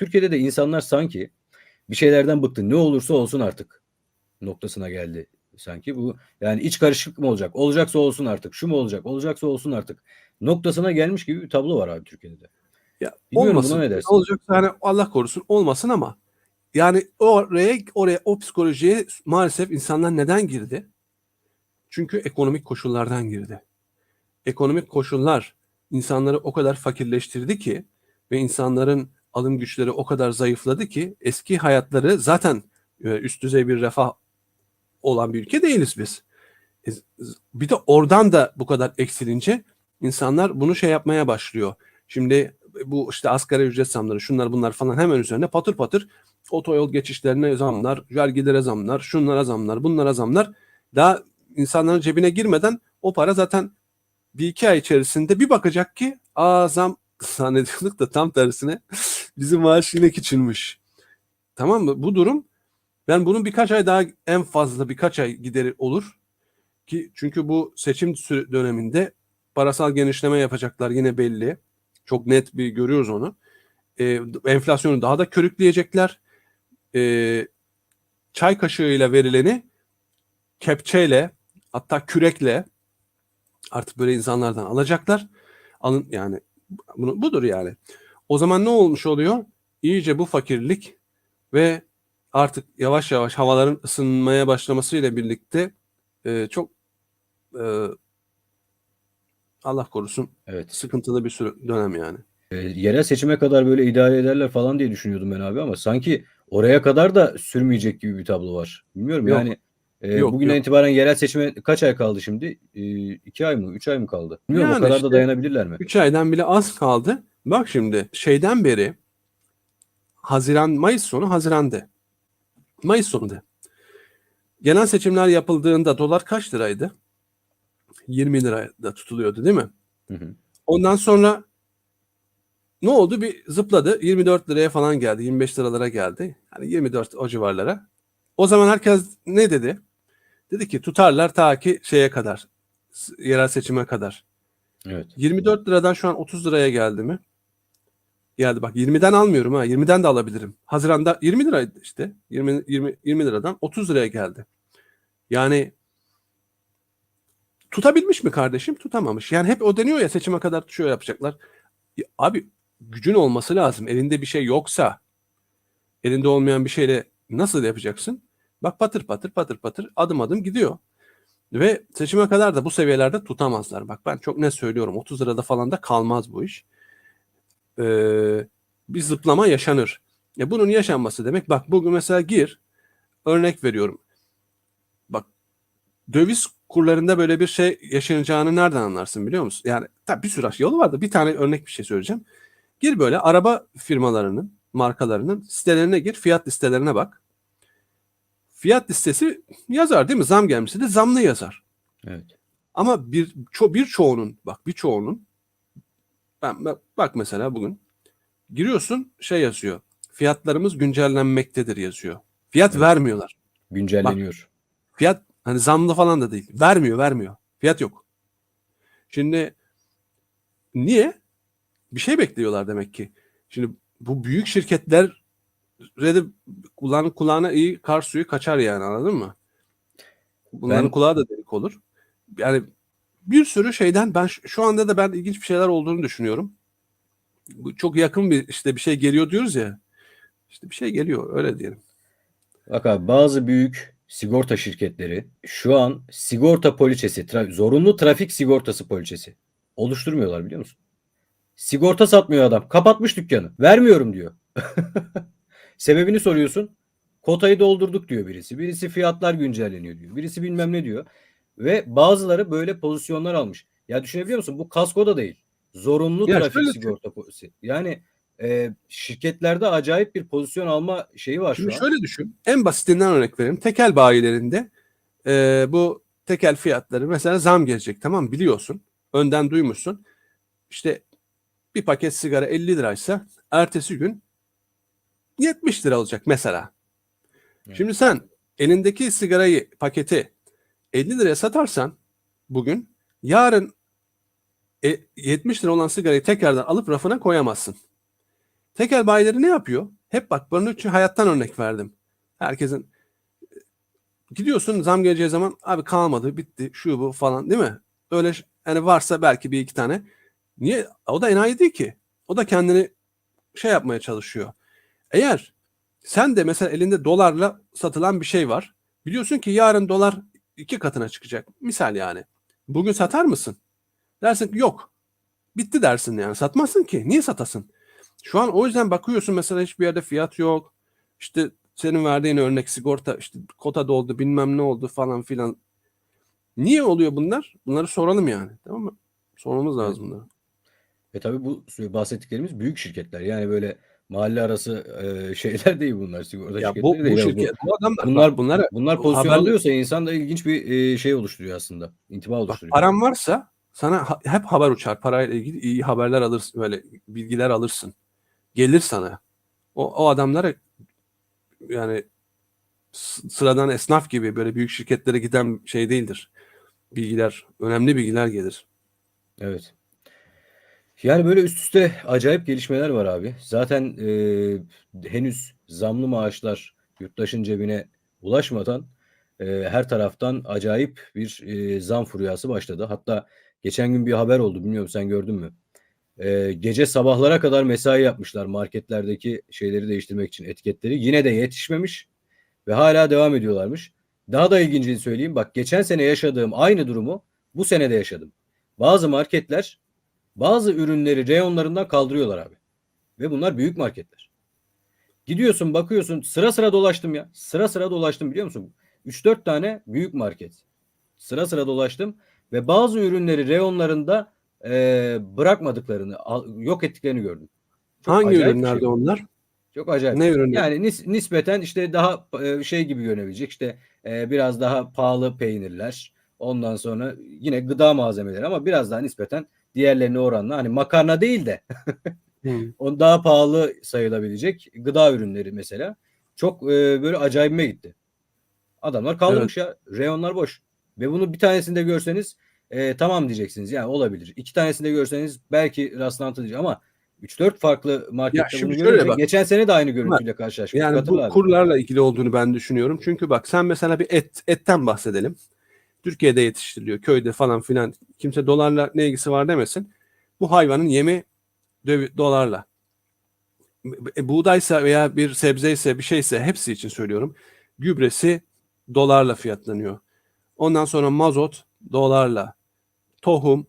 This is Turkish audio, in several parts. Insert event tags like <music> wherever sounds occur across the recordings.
Türkiye'de de insanlar sanki bir şeylerden bıktı. Ne olursa olsun artık noktasına geldi sanki. Bu yani iç karışıklık mı olacak? Olacaksa olsun artık. Şu mu olacak? Olacaksa olsun artık. Noktasına gelmiş gibi bir tablo var abi Türkiye'de de. Ya Bilmiyorum olmasın. ne dersin? Olacaksa hani Allah korusun olmasın ama yani oraya oraya o psikolojiye maalesef insanlar neden girdi? Çünkü ekonomik koşullardan girdi. Ekonomik koşullar insanları o kadar fakirleştirdi ki ve insanların alım güçleri o kadar zayıfladı ki eski hayatları zaten e, üst düzey bir refah olan bir ülke değiliz biz. E, Bir de oradan da bu kadar eksilince insanlar bunu şey yapmaya başlıyor. Şimdi bu işte asgari ücret zamları şunlar bunlar falan hemen üzerine patır patır otoyol geçişlerine zamlar, vergilere zamlar, şunlara zamlar, bunlara zamlar. Daha insanların cebine girmeden o para zaten bir iki ay içerisinde bir bakacak ki aa zam <laughs> zannediyorduk da tam tersine bizim maaş yine küçülmüş. Tamam mı? Bu durum ben bunun birkaç ay daha en fazla birkaç ay gideri olur ki çünkü bu seçim döneminde parasal genişleme yapacaklar yine belli. Çok net bir görüyoruz onu. Ee, enflasyonu daha da körükleyecekler. Ee, çay kaşığıyla verileni kepçeyle hatta kürekle artık böyle insanlardan alacaklar. Alın yani bunu budur yani. O zaman ne olmuş oluyor? İyice bu fakirlik ve artık yavaş yavaş havaların ısınmaya başlamasıyla birlikte e, çok e, Allah korusun Evet. sıkıntılı bir süre, dönem yani. E, yerel seçime kadar böyle idare ederler falan diye düşünüyordum ben abi ama sanki oraya kadar da sürmeyecek gibi bir tablo var. Bilmiyorum Yok. yani e, Yok, bugünden yok. itibaren yerel seçime kaç ay kaldı şimdi? E, iki ay mı? Üç ay mı kaldı? Bilmiyorum Yani o kadar işte- da dayanabilirler mi? 3 aydan bile az kaldı. Bak şimdi şeyden beri Haziran, Mayıs sonu Haziran'da. Mayıs sonunda. Genel seçimler yapıldığında dolar kaç liraydı? 20 lirada tutuluyordu değil mi? Hı hı. Ondan sonra ne oldu? Bir zıpladı. 24 liraya falan geldi. 25 liralara geldi. Yani 24 o civarlara. O zaman herkes ne dedi? Dedi ki tutarlar ta ki şeye kadar. Yerel seçime kadar. Evet. 24 liradan şu an 30 liraya geldi mi? Geldi bak 20'den almıyorum ha. 20'den de alabilirim. Haziranda 20 liraydı işte. 20 20 20 liradan 30 liraya geldi. Yani tutabilmiş mi kardeşim? Tutamamış. Yani hep o deniyor ya seçime kadar şöyle yapacaklar. Ya abi gücün olması lazım. Elinde bir şey yoksa elinde olmayan bir şeyle nasıl yapacaksın? Bak patır patır patır patır adım adım gidiyor. Ve seçime kadar da bu seviyelerde tutamazlar. Bak ben çok ne söylüyorum 30 lirada falan da kalmaz bu iş. Ee, bir zıplama yaşanır. Ya bunun yaşanması demek bak bugün mesela gir örnek veriyorum. Bak döviz kurlarında böyle bir şey yaşanacağını nereden anlarsın biliyor musun? Yani tabii bir sürü yolu var da bir tane örnek bir şey söyleyeceğim. Gir böyle araba firmalarının, markalarının sitelerine gir, fiyat listelerine bak. Fiyat listesi yazar değil mi? Zam gelmişse de zamlı yazar. Evet. Ama bir ço birçoğunun bak birçoğunun ben, ben- bak mesela bugün giriyorsun şey yazıyor. Fiyatlarımız güncellenmektedir yazıyor. Fiyat Evet. vermiyorlar. Güncelleniyor. Fiyat hani zamlı falan da değil. Vermiyor, vermiyor. Fiyat yok. Şimdi niye? Bir şey bekliyorlar demek ki. Şimdi bu büyük şirketler de kulağın kulağına iyi kar suyu kaçar yani anladın mı? Bunların Ben- kulağı da delik olur. Yani bir sürü şeyden ben şu- anda da ben ilginç bir şeyler olduğunu düşünüyorum. Çok yakın bir işte bir şey geliyor diyoruz ya. İşte bir şey geliyor öyle diyelim. Bak abi bazı büyük sigorta şirketleri şu an sigorta poliçesi, tra- zorunlu trafik sigortası poliçesi oluşturmuyorlar biliyor musun? Sigorta satmıyor adam. Kapatmış dükkanı. Vermiyorum diyor. <laughs> Sebebini soruyorsun. Kotayı doldurduk diyor birisi. Birisi fiyatlar güncelleniyor diyor. Birisi bilmem ne diyor. Ve bazıları böyle pozisyonlar almış. Ya düşünebiliyor musun? Bu kasko da değil. Zorunlu Ya trafik şöyle sigorta polisi. Yani e, şirketlerde acayip bir pozisyon alma şeyi var şu Şimdi an. şöyle düşün. En basitinden örnek vereyim. Tekel bayilerinde e, bu tekel fiyatları mesela zam gelecek tamam biliyorsun. Önden duymuşsun. İşte bir paket sigara 50 liraysa ertesi gün 70 lira olacak mesela. Evet. Şimdi sen elindeki sigarayı paketi 50 liraya satarsan bugün yarın e, 70 lira olan sigarayı tekrardan alıp rafına koyamazsın. Tekel bayileri ne yapıyor? Hep bak bunun için hayattan örnek verdim. Herkesin gidiyorsun zam geleceği zaman abi kalmadı bitti şu bu falan değil mi? Öyle hani varsa belki bir iki tane. Niye? O da enayi değil ki. O da kendini şey yapmaya çalışıyor. Eğer sen de mesela elinde dolarla satılan bir şey var. Biliyorsun ki yarın dolar iki katına çıkacak. Misal yani. Bugün satar mısın? Dersin ki yok. Bitti dersin yani. Satmazsın ki. Niye satasın? Şu an o yüzden bakıyorsun mesela hiçbir yerde fiyat yok. İşte senin verdiğin örnek sigorta işte kota doldu bilmem ne oldu falan filan. Niye oluyor bunlar? Bunları soralım yani. Tamam mı? Sormamız lazım bunları. Ve tabii bu bahsettiklerimiz büyük şirketler. Yani böyle mahalle arası e, şeyler değil bunlar. Sigorta Ya bu, bu değil. şirket, bu adamlar bunlar bak bunlar bu pozisyon haber- alıyorsa insanda ilginç bir e, şey oluşturuyor aslında. İntiba Bak oluşturuyor. param varsa sana ha- hep haber uçar. Parayla ilgili iyi haberler alırsın. Böyle bilgiler alırsın. Gelir sana. O, o adamlara yani sıradan esnaf gibi böyle büyük şirketlere giden şey değildir. Bilgiler, önemli bilgiler gelir. Evet. Yani böyle üst üste acayip gelişmeler var abi. Zaten e, henüz zamlı maaşlar yurttaşın cebine ulaşmadan e, her taraftan acayip bir e, zam furyası başladı. Hatta geçen gün bir haber oldu. Bilmiyorum sen gördün mü? E, gece sabahlara kadar mesai yapmışlar marketlerdeki şeyleri değiştirmek için etiketleri. Yine de yetişmemiş ve hala devam ediyorlarmış. Daha da ilgincini söyleyeyim. Bak geçen sene yaşadığım aynı durumu bu sene de yaşadım. Bazı marketler bazı ürünleri reyonlarından kaldırıyorlar abi. Ve bunlar büyük marketler. Gidiyorsun bakıyorsun sıra sıra dolaştım ya. Sıra sıra dolaştım biliyor musun? 3-4 tane büyük market. Sıra sıra dolaştım ve bazı ürünleri reyonlarında e, bırakmadıklarını, al- yok ettiklerini gördüm. Çok Hangi ürünlerde şey onlar? Çok acayip. Ne ürünler? Yani nis- nispeten işte daha e, şey gibi görünebilecek işte e, biraz daha pahalı peynirler. Ondan sonra yine gıda malzemeleri ama biraz daha nispeten diğerlerine oranla hani makarna değil de <laughs> on daha pahalı sayılabilecek gıda ürünleri mesela. Çok e, böyle acayibime gitti. Adamlar kaldırmış ya. Reyonlar boş. Ve bunu bir tanesinde görseniz e, tamam diyeceksiniz. Yani olabilir. İki tanesinde görseniz belki rastlantı diyecek ama 3-4 farklı markette şimdi bunu görünce bak. geçen sene de aynı görüntüyle karşılaşmıştık. Yani bu Hatırla abi. kurlarla ilgili olduğunu ben düşünüyorum. Çünkü bak sen mesela bir et etten bahsedelim. Türkiye'de yetiştiriliyor, köyde falan filan. Kimse dolarla ne ilgisi var demesin. Bu hayvanın yemi dolarla. E, buğdaysa veya bir sebzeyse bir şeyse hepsi için söylüyorum. Gübresi dolarla fiyatlanıyor. Ondan sonra mazot dolarla. Tohum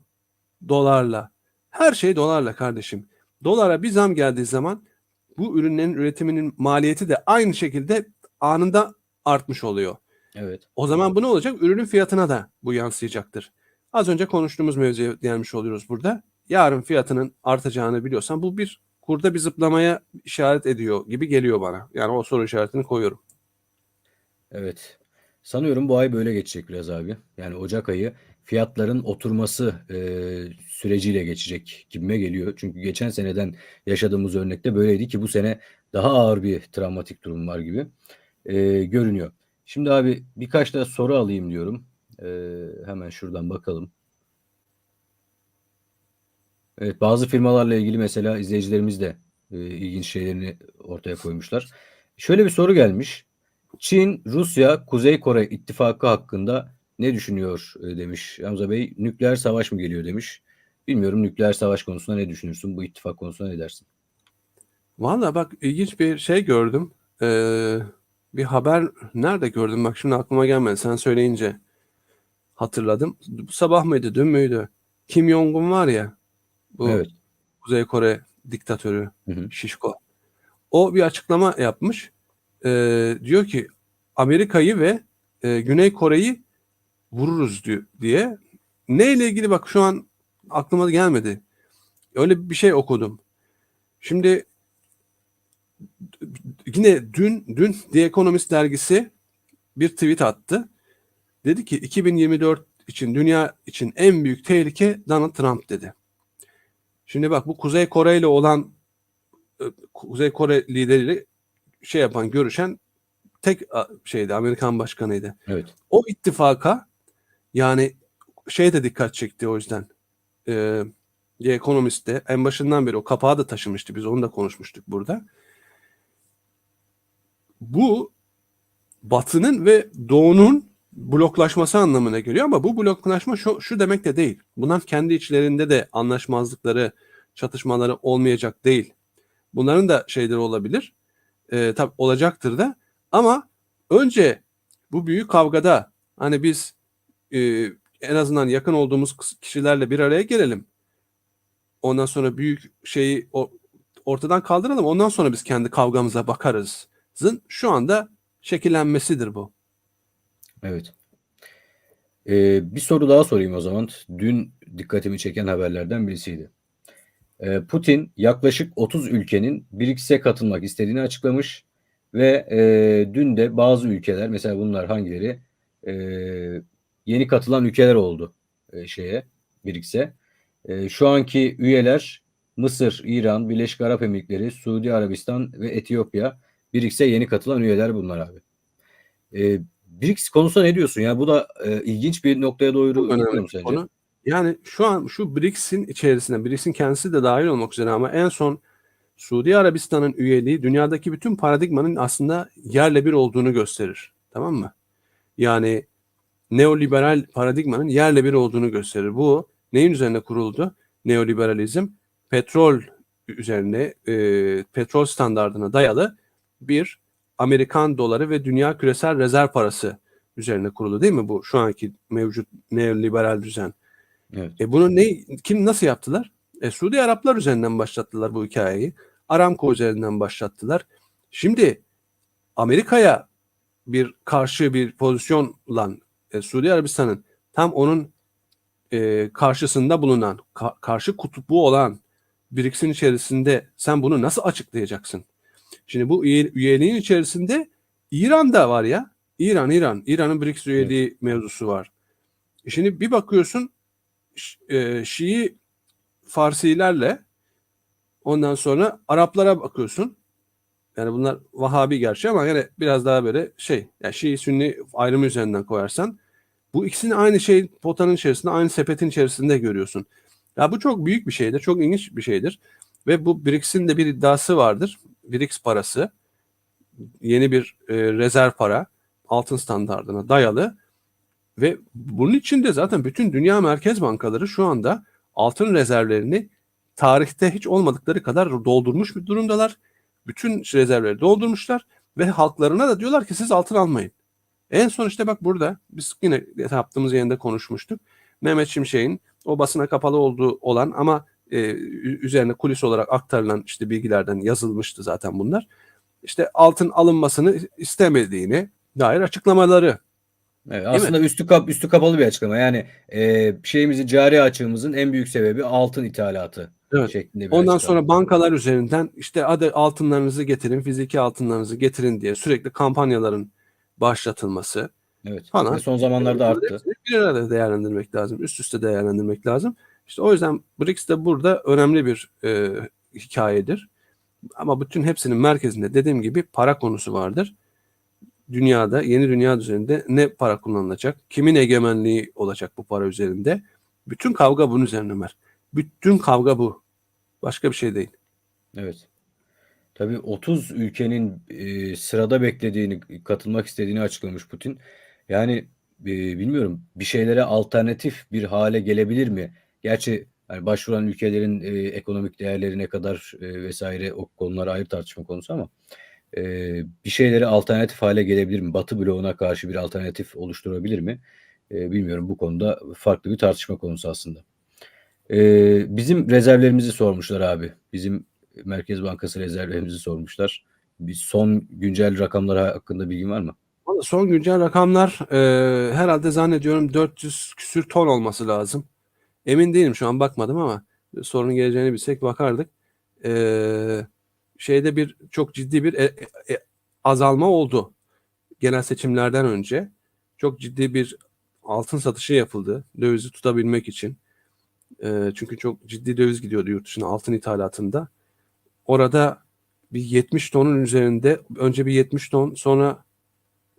dolarla. Her şey dolarla kardeşim. Dolara bir zam geldiği zaman bu ürünlerin üretiminin maliyeti de aynı şekilde anında artmış oluyor. Evet. O zaman bu ne olacak? Ürünün fiyatına da bu yansıyacaktır. Az önce konuştuğumuz mevzuya gelmiş oluyoruz burada. Yarın fiyatının artacağını biliyorsan bu bir kurda bir zıplamaya işaret ediyor gibi geliyor bana. Yani o soru işaretini koyuyorum. Evet. Sanıyorum bu ay böyle geçecek biraz abi. Yani Ocak ayı fiyatların oturması e, süreciyle geçecek gibime geliyor. Çünkü geçen seneden yaşadığımız örnekte böyleydi ki bu sene daha ağır bir travmatik durum var gibi e, görünüyor. Şimdi abi birkaç da soru alayım diyorum. E, hemen şuradan bakalım. Evet bazı firmalarla ilgili mesela izleyicilerimiz de e, ilginç şeylerini ortaya koymuşlar. Şöyle bir soru gelmiş. Çin, Rusya, Kuzey Kore ittifakı hakkında ne düşünüyor e, demiş Hamza Bey. Nükleer savaş mı geliyor demiş. Bilmiyorum nükleer savaş konusunda ne düşünürsün? Bu ittifak konusunda ne dersin? Valla bak ilginç bir şey gördüm. Ee, bir haber nerede gördüm? Bak şimdi aklıma gelmedi. Sen söyleyince hatırladım. Bu sabah mıydı, dün müydü? Kim Jong-un var ya. Bu Evet. Kuzey Kore diktatörü Hı hı. Şişko. O bir açıklama yapmış. Ee, diyor ki Amerika'yı ve e, Güney Kore'yi vururuz diyor, diye. Neyle ilgili bak şu an aklıma gelmedi. Öyle bir şey okudum. Şimdi yine dün dün The Economist dergisi bir tweet attı. Dedi ki 2024 için dünya için en büyük tehlike Donald Trump dedi. Şimdi bak bu Kuzey Kore ile olan e, Kuzey Kore lideriyle şey yapan görüşen tek şeydi Amerikan başkanıydı. Evet. O ittifaka yani şey de dikkat çekti o yüzden. Ee, The Economist'te en başından beri o kapağı da taşımıştı. Biz onu da konuşmuştuk burada. Bu Batı'nın ve Doğu'nun bloklaşması anlamına geliyor ama bu bloklaşma şu, şu demek de değil. Bunlar kendi içlerinde de anlaşmazlıkları, çatışmaları olmayacak değil. Bunların da şeyleri olabilir. Ee, tabii olacaktır da. Ama önce bu büyük kavgada hani biz e, en azından yakın olduğumuz kişilerle bir araya gelelim. Ondan sonra büyük şeyi ortadan kaldıralım. Ondan sonra biz kendi kavgamıza bakarız. Şu anda şekillenmesidir bu. Evet. Ee, bir soru daha sorayım o zaman. Dün dikkatimi çeken haberlerden birisiydi. Ee, Putin yaklaşık 30 ülkenin BRICS'e katılmak istediğini açıklamış ve e, dün de bazı ülkeler mesela bunlar hangileri e, yeni katılan ülkeler oldu e, şeye BRICS'e. E, şu anki üyeler Mısır, İran, Birleşik Arap Emirlikleri, Suudi Arabistan ve Etiyopya BRICS'e yeni katılan üyeler bunlar abi. E, BRICS konusunda ne diyorsun ya? Bu da e, ilginç bir noktaya doğru gidiyor sence? konu. Yani şu an şu BRICS'in içerisinde, BRICS'in kendisi de dahil olmak üzere ama en son Suudi Arabistan'ın üyeliği dünyadaki bütün paradigmanın aslında yerle bir olduğunu gösterir. Tamam mı? Yani neoliberal paradigmanın yerle bir olduğunu gösterir. Bu neyin üzerine kuruldu? Neoliberalizm petrol üzerine, e, petrol standardına dayalı bir Amerikan doları ve dünya küresel rezerv parası üzerine kurulu değil mi bu şu anki mevcut neoliberal düzen? Evet. E bunu ne kim nasıl yaptılar? E Suudi Araplar üzerinden başlattılar bu hikayeyi. Aramco üzerinden başlattılar. Şimdi Amerika'ya bir karşı bir pozisyonla e, Suudi Arabistan'ın tam onun e, karşısında bulunan, ka- karşı kutbu olan BRICS'in içerisinde sen bunu nasıl açıklayacaksın? Şimdi bu üye- üyeliğin içerisinde İran da var ya. İran, İran. İran'ın BRICS üyeliği mevzusu var. E Şimdi bir bakıyorsun e, Şii Farsilerle ondan sonra Araplara bakıyorsun. Yani bunlar Vahabi gerçi ama yine biraz daha böyle şey. Yani Şii Sünni ayrımı üzerinden koyarsan bu ikisini aynı şey potanın içerisinde, aynı sepetin içerisinde görüyorsun. Ya bu çok büyük bir şeydir, çok ilginç bir şeydir. Ve bu BRICS'in de bir iddiası vardır. BRICS parası yeni bir e, rezerv para altın standardına dayalı ve bunun için de zaten bütün dünya merkez bankaları şu anda altın rezervlerini tarihte hiç olmadıkları kadar doldurmuş bir durumdalar. Bütün rezervleri doldurmuşlar ve halklarına da diyorlar ki siz altın almayın. En son işte bak burada biz yine yaptığımız yerinde konuşmuştuk. Mehmet Şimşek'in o basına kapalı olduğu olan ama e, üzerine kulis olarak aktarılan işte bilgilerden yazılmıştı zaten bunlar. İşte altın alınmasını istemediğini dair açıklamaları. Evet, mi? aslında üstü kap üstü kapalı bir açıklama. Yani e, şeyimizin cari açığımızın en büyük sebebi altın ithalatı Evet. şeklinde bir Ondan açıklama. sonra bankalar üzerinden işte hadi altınlarınızı getirin, fiziki altınlarınızı getirin diye sürekli kampanyaların başlatılması evet. falan. Ve son zamanlarda arttı. Bir arada değerlendirmek lazım. Üst üste değerlendirmek lazım. İşte o yüzden BRICS de burada önemli bir e, hikayedir. Ama bütün hepsinin merkezinde dediğim gibi para konusu vardır. Dünyada, yeni dünya düzeninde ne para kullanılacak? Kimin egemenliği olacak bu para üzerinde? Bütün kavga bunun üzerine Ömer. Bütün kavga bu. Başka bir şey değil. Evet. Tabii 30 ülkenin e, sırada beklediğini, katılmak istediğini açıklamış Putin. Yani e, bilmiyorum bir şeylere alternatif bir hale gelebilir mi? Gerçi hani başvuran ülkelerin e, ekonomik değerleri ne kadar e, vesaire o konular ayrı tartışma konusu ama e, bir şeylere alternatif hale gelebilir mi? Batı bloğuna karşı bir alternatif oluşturabilir mi? E, bilmiyorum bu konuda farklı bir tartışma konusu aslında. E, bizim rezervlerimizi sormuşlar abi. Bizim Merkez Bankası rezervlerimizi sormuşlar. Bir son güncel rakamlar hakkında bilgin var mı? Son güncel rakamlar e, herhalde zannediyorum 400 küsür ton olması lazım. Emin değilim şu an bakmadım ama sorunun geleceğini bilsek bakardık. E, şeyde bir çok ciddi bir e- e- azalma oldu. Genel seçimlerden önce çok ciddi bir altın satışı yapıldı dövizi tutabilmek için. E, çünkü çok ciddi döviz gidiyordu yurt dışına altın ithalatında. Orada bir 70 tonun üzerinde önce bir 70 ton sonra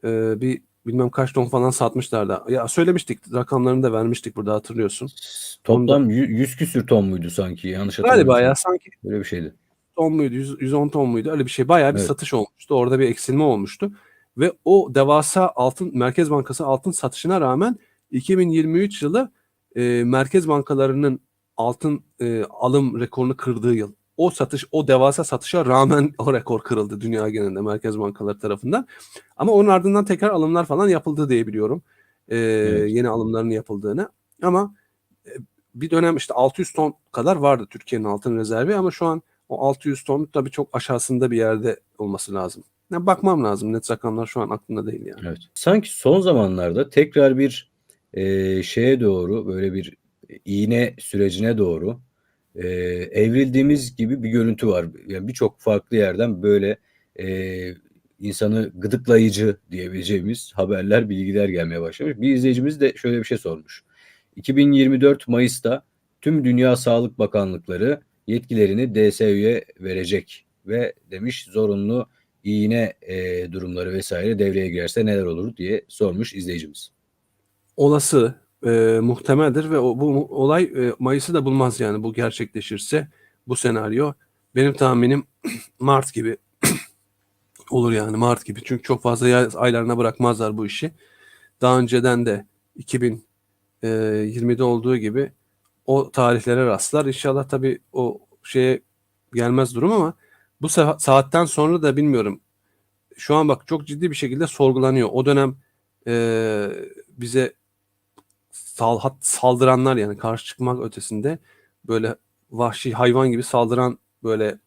e, bir bilmem kaç ton falan satmışlardı. Ya söylemiştik rakamlarını da vermiştik burada hatırlıyorsun. Toplam yü- 100 küsür ton muydu sanki yanlış Galiba hatırlamıyorsam. ya sanki Böyle bir şeydi. ton muydu, 100 110 ton muydu? Öyle bir şey. Bayağı bir Evet. satış olmuştu. Orada bir eksilme olmuştu. Ve o devasa altın Merkez Bankası altın satışına rağmen 2023 yılı e, merkez bankalarının altın e, alım rekorunu kırdığı yıl. O satış, o devasa satışa rağmen o rekor kırıldı dünya genelinde merkez bankaları tarafından. Ama onun ardından tekrar alımlar falan yapıldı diye biliyorum. E, Evet. Yeni alımların yapıldığını. Ama e, bir dönem işte 600 ton kadar vardı Türkiye'nin altın rezervi ama şu an o 600 ton tabii çok aşağısında bir yerde olması lazım. Ya bakmam lazım. Net rakamlar şu an aklımda değil yani. Evet. Sanki son zamanlarda tekrar bir e, şeye doğru böyle bir iğne sürecine doğru e, evrildiğimiz gibi bir görüntü var. Yani birçok farklı yerden böyle e, insanı gıdıklayıcı diyebileceğimiz haberler, bilgiler gelmeye başlamış. Bir izleyicimiz de şöyle bir şey sormuş. 2024 Mayıs'ta tüm Dünya Sağlık Bakanlıkları yetkilerini DSÜ'ye verecek ve demiş zorunlu iğne e, durumları vesaire devreye girerse neler olur diye sormuş izleyicimiz. Olası, e, muhtemeldir ve o, bu olay e, Mayıs'ı da bulmaz yani bu gerçekleşirse bu senaryo. Benim tahminim <clears throat> Mart gibi <clears throat> olur yani Mart gibi. Çünkü çok fazla yaz aylarına bırakmazlar bu işi. Daha önceden de 2020'de olduğu gibi o tarihlere rastlar. İnşallah tabii o şeye gelmez durum ama bu sa- saatten sonra da bilmiyorum. Şu an bak çok ciddi bir şekilde sorgulanıyor. O dönem e, bize sal, hat- saldıranlar yani karşı çıkmak ötesinde böyle vahşi hayvan gibi saldıran böyle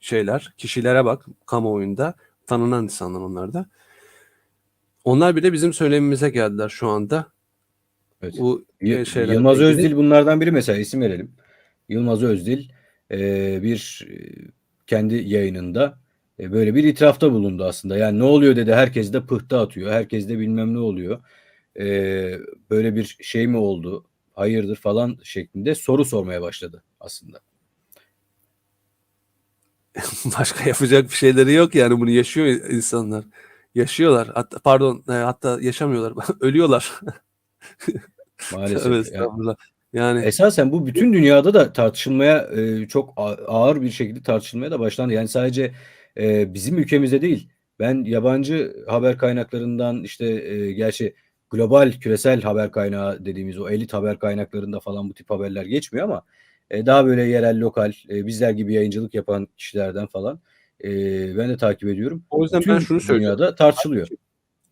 şeyler, kişilere bak kamuoyunda tanınan insanlar onlar da. Onlar bile bizim söylemimize geldiler şu anda. Evet. Bu Y- e, şeylerle Yılmaz ilgili. Özdil bunlardan biri mesela isim verelim. Yılmaz Özdil e, bir e, kendi yayınında e, böyle bir itirafta bulundu aslında. Yani ne oluyor dedi herkes de pıhtı atıyor. Herkes de bilmem ne oluyor. E, böyle bir şey mi oldu? Hayırdır falan şeklinde soru sormaya başladı aslında. <laughs> Başka yapacak bir şeyleri yok yani bunu yaşıyor insanlar. Yaşıyorlar. Hatta pardon e, hatta yaşamıyorlar. <laughs> Ölüyorlar. <laughs> Maalesef. Tövbe Yani. Yani Esasen bu bütün dünyada da tartışılmaya e, çok ağır bir şekilde tartışılmaya da başlandı. Yani sadece e, bizim ülkemizde değil. Ben yabancı haber kaynaklarından işte e, gerçi global küresel haber kaynağı dediğimiz o elit haber kaynaklarında falan bu tip haberler geçmiyor ama e, daha böyle yerel lokal e, bizler gibi yayıncılık yapan kişilerden falan e, ben de takip ediyorum. o yüzden Bütün ben şunu söylüyorum. dünyada tartışılıyor.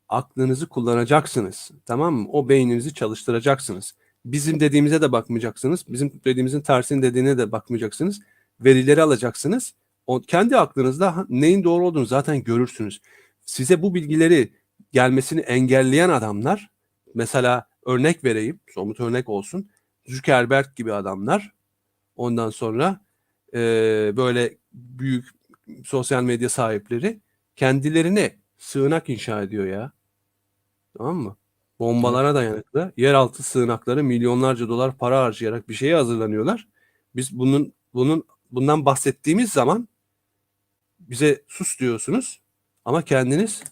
Aklınızı kullanacaksınız. Tamam mı? O beyninizi çalıştıracaksınız. Bizim dediğimize de bakmayacaksınız. Bizim dediğimizin tersini dediğine de bakmayacaksınız. Verileri alacaksınız. O kendi aklınızda neyin doğru olduğunu zaten görürsünüz. Size bu bilgileri gelmesini engelleyen adamlar mesela örnek vereyim, somut örnek olsun. Zuckerberg gibi adamlar ondan sonra eee, böyle büyük sosyal medya sahipleri kendilerine sığınak inşa ediyor ya. Tamam mı? Bombalara dayanıklı yeraltı sığınakları milyonlarca dolar para harcayarak bir şeye hazırlanıyorlar. Biz bunun bunun bundan bahsettiğimiz zaman bize sus diyorsunuz ama kendiniz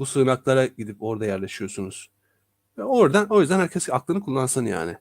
bu sığınaklara gidip orada yerleşiyorsunuz. Ve oradan o yüzden herkes aklını kullansın yani.